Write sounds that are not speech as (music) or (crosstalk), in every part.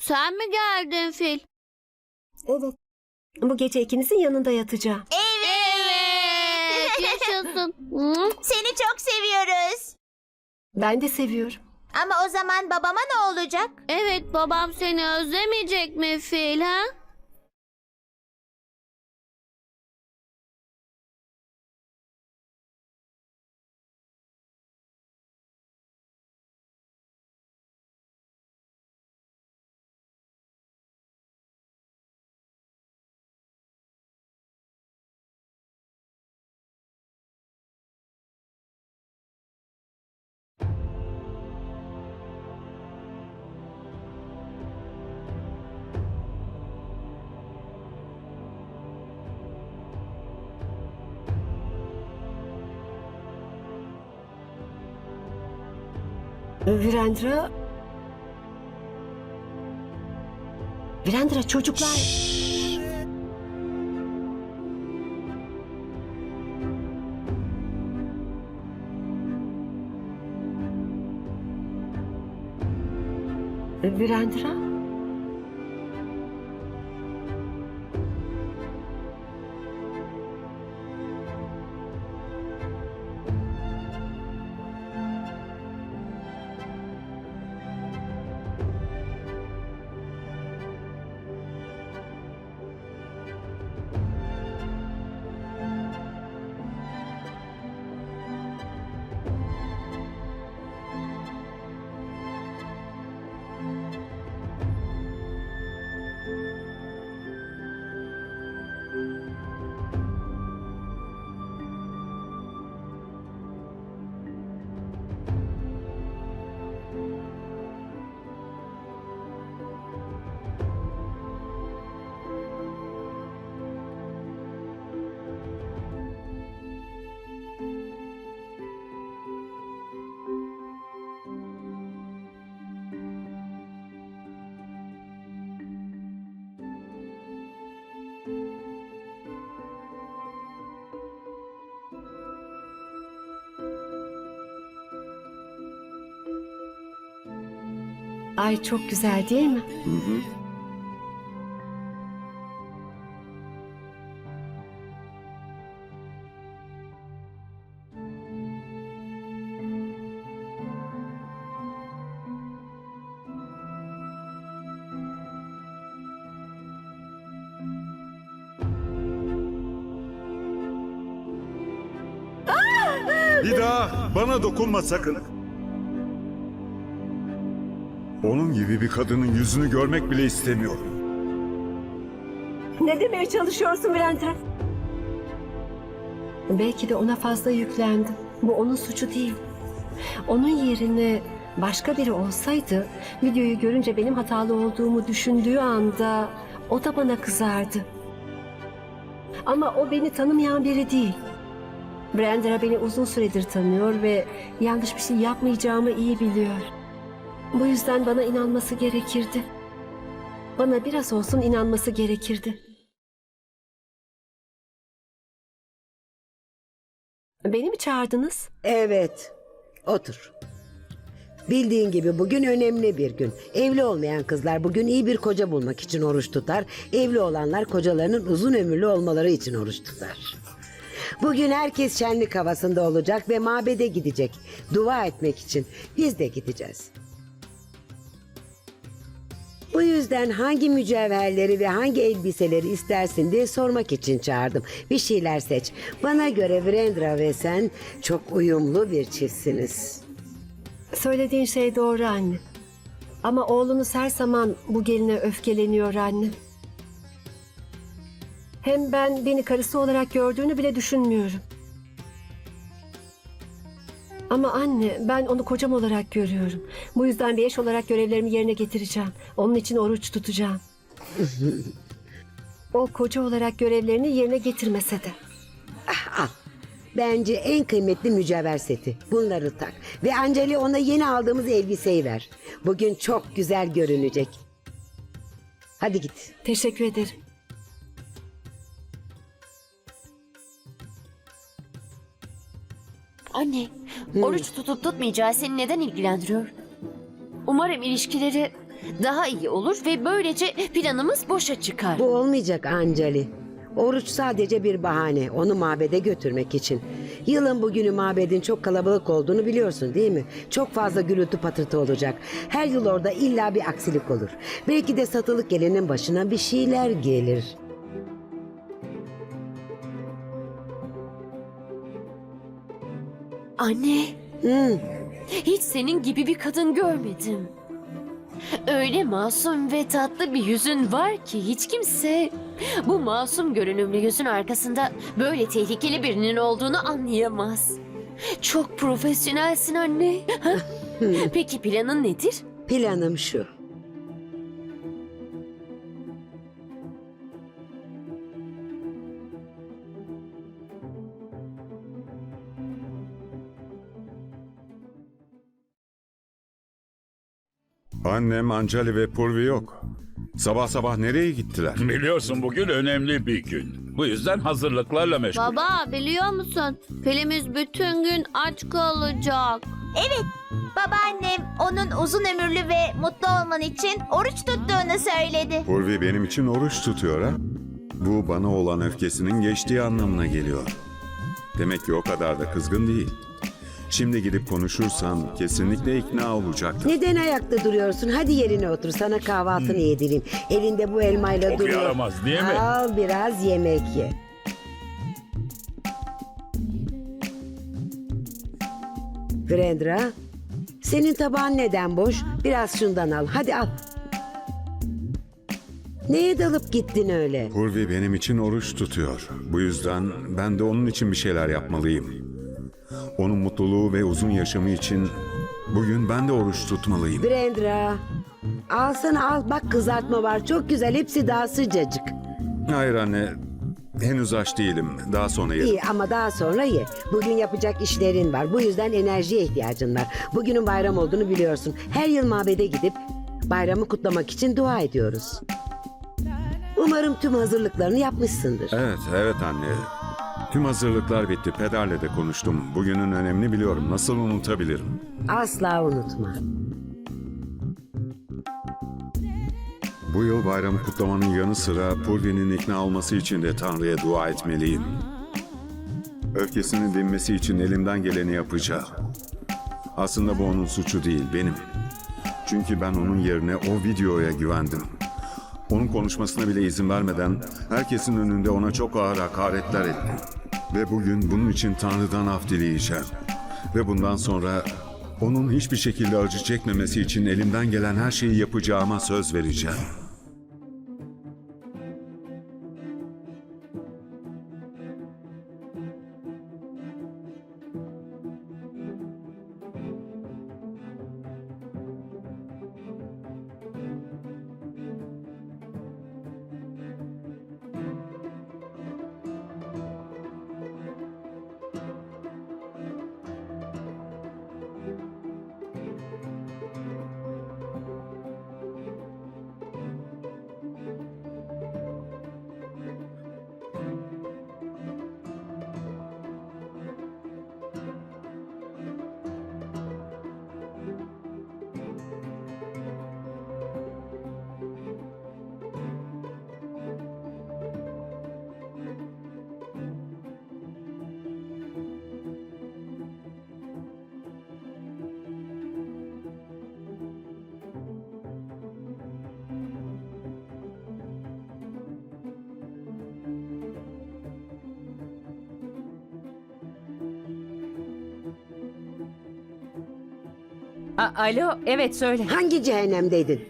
Sen mi geldin fil? Evet. Bu gece ikinizin yanında yatacağım. Evet. (laughs) Yaşasın. Seni çok seviyoruz. Ben de seviyorum. Ama o zaman babama ne olacak? Evet babam seni özlemeyecek mi fil ha? Virendra... Virendra çocuklar... Virendra? Ay çok güzel değil mi? Bir daha bana dokunma sakın. Onun gibi bir kadının yüzünü görmek bile istemiyorum. Ne demeye çalışıyorsun Virendra? Belki de ona fazla yüklendim. Bu onun suçu değil. Onun yerine başka biri olsaydı videoyu görünce benim hatalı olduğumu düşündüğü anda o da bana kızardı. Ama o beni tanımayan biri değil. Brandra beni uzun süredir tanıyor ve yanlış bir şey yapmayacağımı iyi biliyor. Bu yüzden bana inanması gerekirdi. Bana biraz olsun inanması gerekirdi. Beni mi çağırdınız? Evet. Otur. Bildiğin gibi bugün önemli bir gün. Evli olmayan kızlar bugün iyi bir koca bulmak için oruç tutar. Evli olanlar kocalarının uzun ömürlü olmaları için oruç tutar. Bugün herkes şenlik havasında olacak ve mabede gidecek. Dua etmek için. Biz de gideceğiz. Bu yüzden hangi mücevherleri ve hangi elbiseleri istersin diye sormak için çağırdım. Bir şeyler seç. Bana göre Virendra ve sen çok uyumlu bir çiftsiniz. Söylediğin şey doğru anne. Ama oğlunuz her zaman bu geline öfkeleniyor anne. Hem ben beni karısı olarak gördüğünü bile düşünmüyorum. Ama anne ben onu kocam olarak görüyorum. Bu yüzden bir eş olarak görevlerimi yerine getireceğim. Onun için oruç tutacağım. o koca olarak görevlerini yerine getirmese de. Al. Bence en kıymetli mücevher seti. Bunları tak. Ve Anceli ona yeni aldığımız elbiseyi ver. Bugün çok güzel görünecek. Hadi git. Teşekkür ederim. Anne, oruç tutup tutmayacağı seni neden ilgilendiriyor? Umarım ilişkileri daha iyi olur ve böylece planımız boşa çıkar. Bu olmayacak Ancali. Oruç sadece bir bahane. Onu mabede götürmek için. Yılın bugünü mabedin çok kalabalık olduğunu biliyorsun değil mi? Çok fazla gürültü patırtı olacak. Her yıl orada illa bir aksilik olur. Belki de satılık gelenin başına bir şeyler gelir. Anne, Hmm, hiç senin gibi bir kadın görmedim. Öyle masum ve tatlı bir yüzün var ki hiç kimse bu masum görünümlü yüzün arkasında böyle tehlikeli birinin olduğunu anlayamaz. Çok profesyonelsin anne. Ha? Peki planın nedir? planım şu. Annem, Ancali ve Purvi yok. Sabah sabah nereye gittiler? Biliyorsun bugün önemli bir gün. Bu yüzden hazırlıklarla meşgul. Baba biliyor musun? Filimiz bütün gün aç kalacak. Evet. Babaannem onun uzun ömürlü ve mutlu olman için oruç tuttuğunu söyledi. Purvi benim için oruç tutuyor ha. Bu bana olan öfkesinin geçtiği anlamına geliyor. Demek ki o kadar da kızgın değil. Şimdi gidip konuşursam kesinlikle ikna olacaktır. Neden ayakta duruyorsun? Hadi yerine otur. Sana kahvaltını yedireyim. Elinde bu elmayla Çok duruyor. yaramaz değil mi? Al biraz yemek ye. Brendra, senin tabağın neden boş? Biraz şundan al. Hadi al. Neye dalıp gittin öyle? Purvi benim için oruç tutuyor. Bu yüzden ben de onun için bir şeyler yapmalıyım. Onun mutluluğu ve uzun yaşamı için bugün ben de oruç tutmalıyım. Brendra, alsana al. Bak kızartma var. Çok güzel. Hepsi daha sıcacık. Hayır anne, henüz aç değilim. Daha sonra yerim. İyi ama daha sonra ye. Bugün yapacak işlerin var. Bu yüzden enerjiye ihtiyacın var. Bugünün bayram olduğunu biliyorsun. Her yıl mabede gidip bayramı kutlamak için dua ediyoruz. Umarım tüm hazırlıklarını yapmışsındır. Evet, evet anne. Tüm hazırlıklar bitti. Pederle de konuştum. Bugünün önemini biliyorum. Nasıl unutabilirim? Asla unutma. Bu yıl bayramı kutlamanın yanı sıra Purvi'nin ikna olması için de Tanrı'ya dua etmeliyim. Öfkesinin dinmesi için elimden geleni yapacağım. Aslında bu onun suçu değil, benim. Çünkü ben onun yerine o videoya güvendim. Onun konuşmasına bile izin vermeden herkesin önünde ona çok ağır hakaretler ettim. Ve bugün bunun için Tanrı'dan af dileyeceğim. Ve bundan sonra onun hiçbir şekilde acı çekmemesi için elimden gelen her şeyi yapacağıma söz vereceğim. A- Alo, evet söyle. Hangi cehennemdeydin?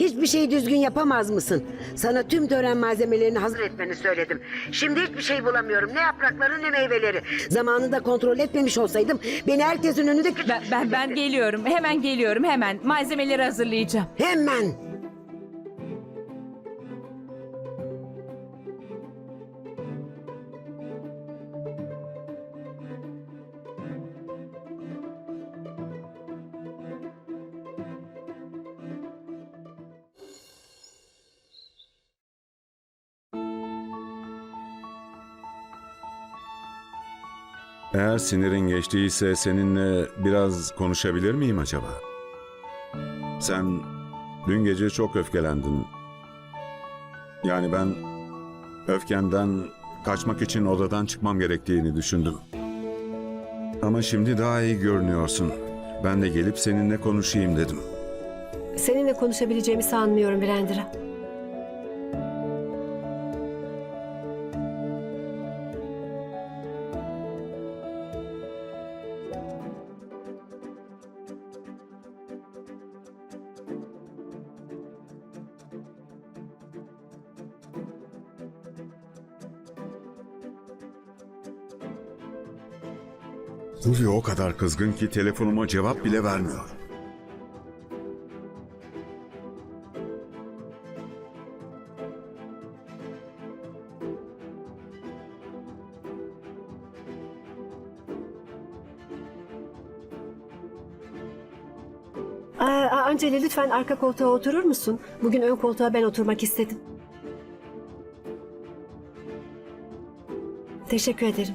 Hiçbir şey düzgün yapamaz mısın? Sana tüm tören malzemelerini hazır etmeni söyledim. Şimdi hiçbir şey bulamıyorum. Ne yaprakları ne meyveleri. Zamanında kontrol etmemiş olsaydım beni herkesin önünde... Ben, ben, ben geliyorum, hemen geliyorum, hemen. Malzemeleri hazırlayacağım. Hemen. Eğer sinirin geçtiyse seninle biraz konuşabilir miyim acaba? Sen Dün gece çok öfkelendin. Yani ben öfkenden kaçmak için odadan çıkmam gerektiğini düşündüm. Ama şimdi daha iyi görünüyorsun. Ben de gelip seninle konuşayım dedim. Seninle konuşabileceğimi sanmıyorum Brandra. Hulyo o kadar kızgın ki telefonuma cevap bile vermiyor. Aa, Anceli lütfen arka koltuğa oturur musun? Bugün ön koltuğa ben oturmak istedim. Teşekkür ederim.